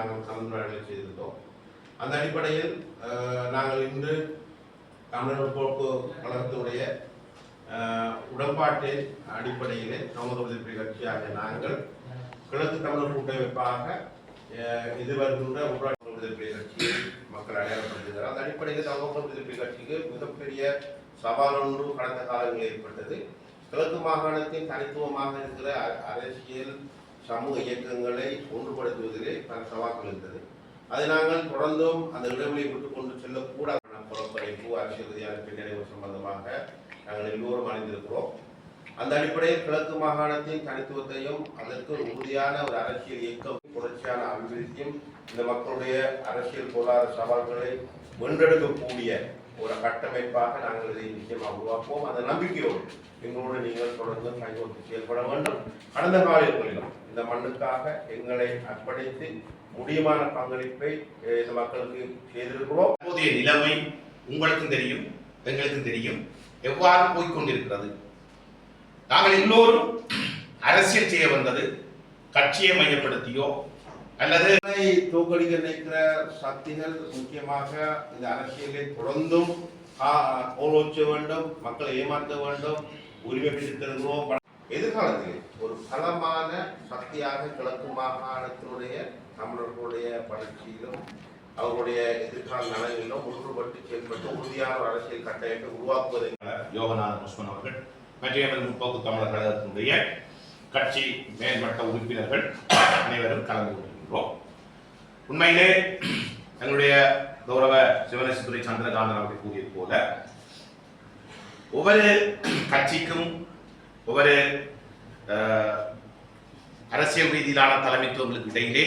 நாங்கள் கலந்துரையாடலை செய்திருந்தோம். அந்த அடிப்படையில் நாங்கள் இன்று தமிழர் போக்கு கழகத்துடைய உடன்பாட்டின் அடிப்படையிலே சமூக விடுதலை கட்சியாக நாங்கள் கிழக்கு தமிழர் கூட்டமைப்பாக எதிர்வருகின்ற இது வருகின்ற கட்சியை மக்கள் அடையாளப்படுத்துகிறார் அந்த அடிப்படையில் சமூக விடுதலை கட்சிக்கு மிகப்பெரிய சவால் ஒன்று கடந்த காலங்களில் ஏற்பட்டது. கிழக்கு மாகாணத்தின் தனித்துவமாக இருக்கிற அரசியல் சமூக இயக்கங்களை ஒன்றுபடுத்துவதிலே பல சவால்கள் இருந்தது. அதை நாங்கள் தொடர்ந்தும் அந்த இடைவெளியை விட்டு கொண்டு செல்லக்கூடாது புறப்படைப்பு அரசியல் ரீதியான பின்னடைவு சம்பந்தமாக நாங்கள் எல்லோரும் அறிந்திருக்கிறோம். அந்த அடிப்படையில் கிழக்கு மாகாணத்தின் தனித்துவத்தையும் அதற்கு உறுதியான ஒரு அரசியல் இயக்கம் தொடர்ச்சியான அபிவிருத்தியும் இந்த மக்களுடைய அரசியல் பொருளாதார சவால்களை வென்றெடுக்கக்கூடிய ஒரு கட்டமைப்பாக நாங்கள் இதை நிச்சயமாக உருவாக்குவோம். அந்த நம்பிக்கையோடு எங்களோடு நீங்கள் தொடர்ந்து கைகோர்த்து செயல்பட வேண்டும். கடந்த காலங்களிலும் இந்த மண்ணுக்காக எங்களை அர்ப்பணித்து முடியுமான பங்களிப்பை இந்த மக்களுக்கு செய்திருக்கிறோம். தற்போதைய நிலைமை உங்களுக்கும் தெரியும் எங்களுக்கும் தெரியும். எவ்வாறு போய்க்கொண்டிருக்கிறது? நாங்கள் எல்லோரும் அரசியல் செய்ய வந்தது கட்சியை மையப்படுத்தியோ அல்லது மக்களை தோற்கடிக்க நினைக்கிற சக்திகள் முக்கியமாக இந்த அரசியலை தொடர்ந்தும் போரோச்ச வேண்டும் மக்களை ஏமாற்ற வேண்டும் உரிமை பெற்றுத் தருகிறோம் எதிர்காலத்தில் ஒரு பலமான சக்தியாக கிழக்கு மாகாணத்தினுடைய தமிழர்களுடைய வளர்ச்சியிலும் அவர்களுடைய எதிர்கால நலனிலும் ஒன்றுபட்டு செயல்பட்டு உறுதியான ஒரு அரசியல் கட்டமைப்பை உருவாக்குவதை யோகநாதன் உஸ்மான் அவர்கள் மற்ற முற்போக்கு தமிழர் கழகத்தினுடைய கட்சி மேம்பட்ட உறுப்பினர்கள் அனைவரும் கலந்து கொண்டிருக்கிறோம் உண்மையிலே எங்களுடைய கௌரவ சிவனேசுத்துறை சந்திரகாந்தன் அவர்கள் கூறியது போல ஒவ்வொரு கட்சிக்கும் ஒவ்வொரு அரசியல் ரீதியிலான தலைமைத்துவங்களுக்கு இடையிலே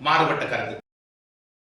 மாறுபட்ட கருத்து.